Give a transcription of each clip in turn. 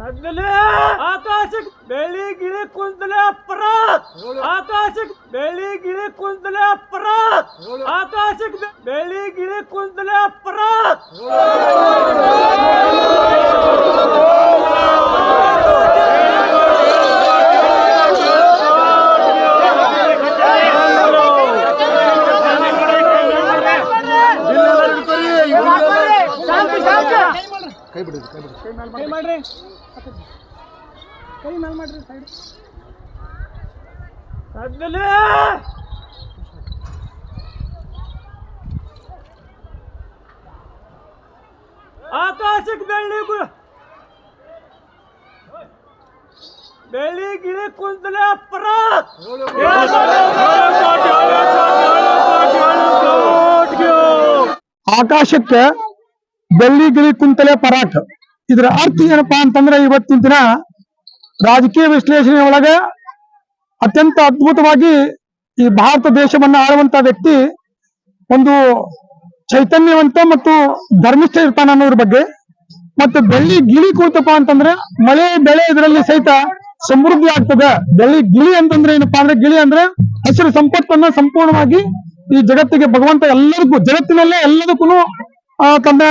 ಸದ್ದಲ್ಲಿ ಆಕಾಶಕ್ಕೆ ಬೆಳಿ ಗಿಳಿ ಕುಂತಲೆ ಪರ ಆಕಾಶಕ್ಕೆ ಬೆಳಿ ಗಿಳಿ ಕುಂತಲೆ ಪರ ಆಕಾಶಕ್ಕೆ ಬೆ- ಬೆಳಿ ಗಿಳಿ ಕುಂತಲೆ ಪರ ಕೈ ಬಿಡಿರಿ ಕೈ ಬಿಡಿರಿ ಕೈ ಮಾಡ್ರಿ ಕೈ ಮೇಲೆ ಮಾಡ್ರಿ ಸೈಡ್ ಸದ್ದಲ್ಲಿ ಆಕಾಶಕ್ಕೆ ಬೆಳ್ಳಿ ಗು ಬೆಳ್ಳಿ ಗಿಳಿ ಕುಂತಲೆ ಪರ ಆಕಾಶಕ್ಕೆ ಬೆಳ್ಳಿ ಗಿಳಿ ಕುಂತಲೆ ಪರಾಕ್ ಇದರ ಅರ್ಥ ಏನಪ್ಪಾ ಅಂತಂದ್ರೆ ಇವತ್ತಿನ ದಿನ ರಾಜಕೀಯ ವಿಶ್ಲೇಷಣೆ ಒಳಗ ಅತ್ಯಂತ ಅದ್ಭುತವಾಗಿ ಈ ಭಾರತ ದೇಶವನ್ನ ಆಳುವಂತ ವ್ಯಕ್ತಿ ಒಂದು ಚೈತನ್ಯವಂತ ಮತ್ತು ಧರ್ಮಿಷ್ಠ ಇರ್ತಾನ ಅನ್ನೋದ್ರ ಬಗ್ಗೆ. ಮತ್ತೆ ಬೆಳ್ಳಿ ಗಿಳಿ ಕೂತಪ್ಪ ಅಂತಂದ್ರೆ ಮಳೆ ಬೆಳೆ ಇದರಲ್ಲಿ ಸಹಿತ ಸಮೃದ್ಧಿ ಆಗ್ತದೆ. ಬೆಳ್ಳಿ ಗಿಳಿ ಅಂತಂದ್ರೆ ಏನಪ್ಪಾ ಅಂದ್ರೆ ಗಿಳಿ ಅಂದ್ರೆ ಹಸಿರು ಸಂಪತ್ತನ್ನ ಸಂಪೂರ್ಣವಾಗಿ ಈ ಜಗತ್ತಿಗೆ ಭಗವಂತ ಎಲ್ಲರಿಗೂ, ಜಗತ್ತಿನಲ್ಲೇ ಎಲ್ಲದಕ್ಕೂ ತನ್ನ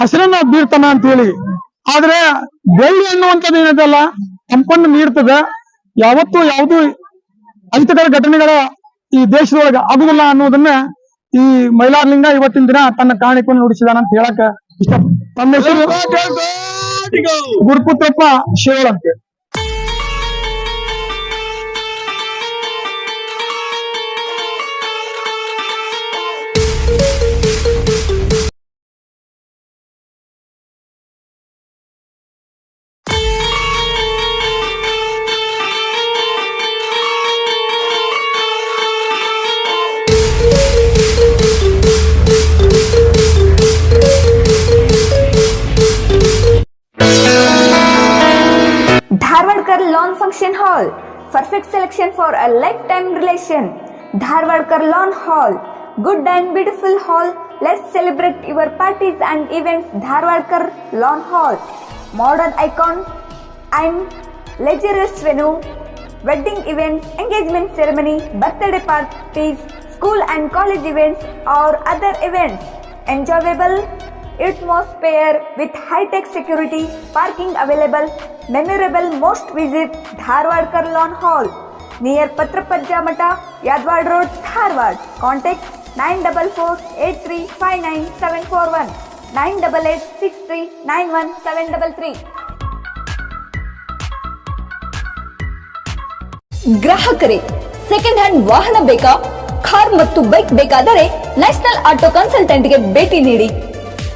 ಹಸಿರನ್ನ ಬೀರ್ತಾನ ಅಂತ ಹೇಳಿ ಆದ್ರೆ ಬೆಳ್ಳಿ ಅನ್ನುವಂಥದ್ದು ಏನದಲ್ಲ ಸಂಪನ್ನ ನೀಡ್ತದೆ. ಯಾವತ್ತೂ ಯಾವುದು ಅಹಿತಕರ ಘಟನೆಗಳ ಈ ದೇಶದೊಳಗೆ ಆಗುದಿಲ್ಲ ಅನ್ನೋದನ್ನ ಈ ಮೈಲಾರಲಿಂಗ ಇವತ್ತಿನ ದಿನ ತನ್ನ ಕಾಣಿಕೆಯನ್ನು ನುಡಿಸಿದಾನ ಅಂತ ಹೇಳಕ್ ಇಷ್ಟ ತಮ್ಮ ಹೆಸರು ಗುರುಪುತ್ರಪ್ಪ ಶಿವಳ ಅಂತ lawn function hall perfect selection for a life time relation Dharwadkar lawn hall good and beautiful hall let celebrate your parties and events Dharwadkar lawn hall modern icon and luxurious venue wedding events, engagement ceremony, birthday parties, school and college events or other events. Enjoyable atmosphere with high-tech security, parking available, memorable most visit Dharwad Lawn Hall near Patrapajja Mata, Yadwad Road, Dharwad. Contact 944-8359-741, 988-6391-733. ಗ್ರಾಹಕರೇ second hand ವಾಹನ ಬೇಕಾ car ಮತ್ತು bike ಬೇಕಾದರೆ national auto ಕನ್ಸಲ್ಟೆಂಟ್ಗೆ ಭೇಟಿ ನೀಡಿ